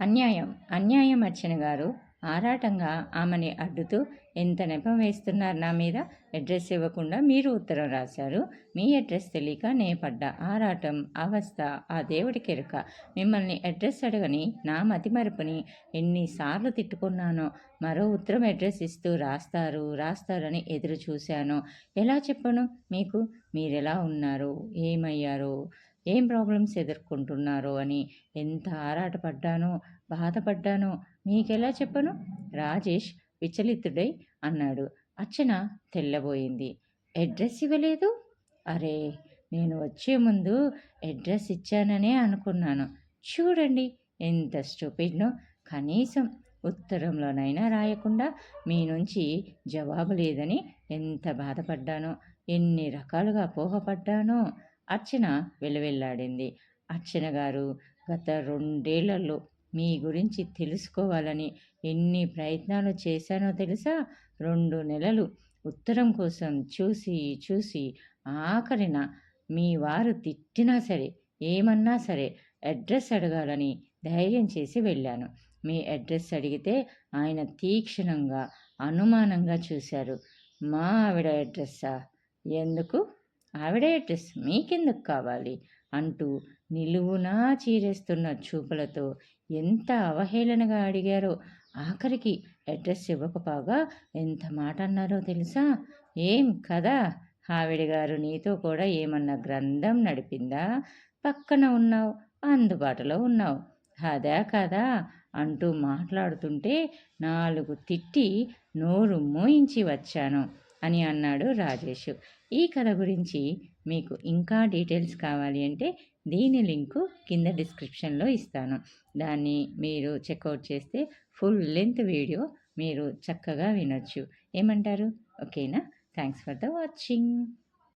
అన్యాయం అన్యాయం అర్చన గారు ఆరాటంగా ఆమెని అడ్డుతూ ఎంత నెపం వేస్తున్నారు నా మీద? అడ్రస్ ఇవ్వకుండా మీరు ఉత్తరం రాశారు. మీ అడ్రస్ తెలియక నే పడ్డ ఆరాటం అవస్థ ఆ దేవుడి కెరుక. మిమ్మల్ని అడ్రస్ అడగని నా మతిమరుపుని ఎన్నిసార్లు తిట్టుకున్నానో మరో ఉత్తరం అడ్రస్ ఇస్తూ రాస్తారు రాస్తారని ఎదురు చూశాను. ఎలా చెప్పను? మీకు మీరెలా ఉన్నారు? ఏమయ్యారు? ఏం ప్రాబ్లమ్స్ ఎదుర్కొంటున్నారో అని ఎంత ఆరాటపడ్డానో బాధపడ్డానో మీకెలా చెప్పను? రాజేష్ విచలితుడై అన్నాడు. అర్చన తెల్లబోయింది. అడ్రస్ ఇవ్వలేదు? అరే నేను వచ్చే ముందు అడ్రస్ ఇచ్చాననే అనుకున్నాను. చూడండి ఎంత స్టూపిడ్నో. కనీసం ఉత్తరంలోనైనా రాయకుండా మీ నుంచి జవాబు లేదని ఎంత బాధపడ్డానో ఎన్ని రకాలుగా పోహపడ్డానో. అర్చన వెలువెల్లాడింది. అర్చన గారు గత రెండేళ్ళలో మీ గురించి తెలుసుకోవాలని ఎన్ని ప్రయత్నాలు చేశానో తెలుసా? రెండు నెలలు ఉత్తరం కోసం చూసి చూసి ఆఖరిన మీ వారు తిట్టినా సరే ఏమన్నా సరే అడ్రస్ అడగాలని ధైర్యం చేసి వెళ్ళాను. మీ అడ్రస్ అడిగితే ఆయన తీక్షణంగా అనుమానంగా చూశారు. మా ఆవిడ అడ్రస్సా? ఎందుకు? ఆవిడ డ్రెస్ మీకెందుకు కావాలి? అంటూ నిలువునా చీరేస్తున్న చూపులతో ఎంత అవహేళనగా అడిగారో. ఆఖరికి అడ్రస్ ఇవ్వకపోగా ఎంత మాట అన్నారో తెలుసా? ఏం కదా? ఆవిడ గారు నీతో కూడా ఏమన్నా గ్రంథం నడిపిందా? పక్కన ఉన్నావు అందుబాటులో ఉన్నావు. అదా కదా? అంటూ మాట్లాడుతుంటే నాలుగు తిట్టి నోరు మోయించి వచ్చాను. అని అన్నాడు రాజేష్. ఈ కథ గురించి మీకు ఇంకా డీటెయిల్స్ కావాలి అంటే దీని లింకు కింద డిస్క్రిప్షన్లో ఇస్తాను. దాన్ని మీరు చెక్అవుట్ చేస్తే ఫుల్ లెంత్ వీడియో మీరు చక్కగా వినొచ్చు. ఏమంటారు? ఓకేనా? Thanks for the watching.